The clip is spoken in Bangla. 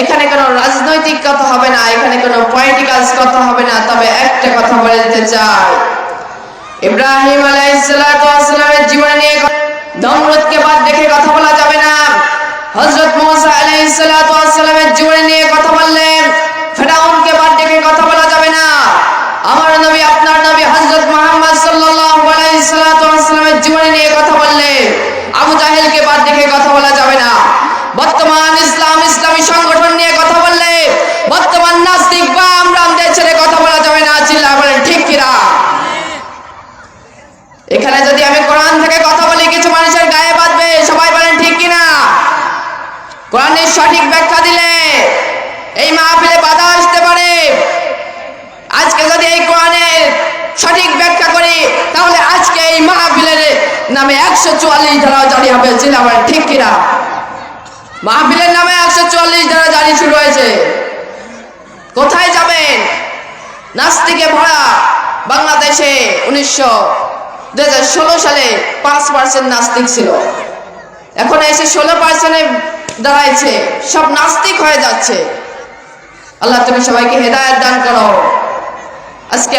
এখানে কোনো রাজনৈতিক কথা হবে না, এখানে কোনো পলিটিক্যালস কথা হবে না, তবে একটা কথা বলে দিতে চাই। ইব্রাহিম আলাইহিসসালামের জীবন নিয়ে নমরুদকে বাদ দেখে কথা বলা যাবে না। হযরত মুসা আলাইহিসসালামের জীবন নিয়ে কথা বললেন, ফেরাউনকে বাদ দেখে কথা বলা যাবে না। আমার নবী, আপনার নবী হযরত মুহাম্মদ সাল্লাল্লাহু আলাইহি নিয়ে কথা বললে আবু জাহেলকে বাদ দেখে কথা বলা যাবে না। বর্তমান ইসলাম ইসলামী সংগঠন নিয়ে কথা বললে বর্তমান নাস্তিক বা আমরামদের ছেড়ে কথা বলা যাবে না চিল্লা বলেন ঠিক কিনা এখানে যদি আমি কোরআন থেকে কথা বলি, কিছু মানুষের গায়ে বাঁধবে, সবাই বলেন ঠিক কিনা? কোরআনের সঠিক ব্যাখ্যা দিলে এই মাহফিলে বাধা আসতে পারে। আজকে যদি এই কোরআনের সঠিক ব্যাখ্যা করি, তাহলে আজকে এই মাহফিলের নামে একশো চুয়াল্লিশ ধারা জারি হবে। চিল্লা বলেন, ঠিক কিনা? মাহফিলের নামে একশো চুয়াল্লিশ ধারা জারি শুরু হয়েছে। কোথায় যাবেন? নাস্তিকে ভরা বাংলাদেশে উনিশশো দু হাজার ষোলো সালে পাঁচ পার্সেন্ট নাস্তিক ছিল। এখন এসে ষোলো পার্সেন্টে দাঁড়াইছে। সব নাস্তিক হয়ে যাচ্ছে। আল্লাহ তুমি সবাইকে হেদায়ত দান করো। আজকে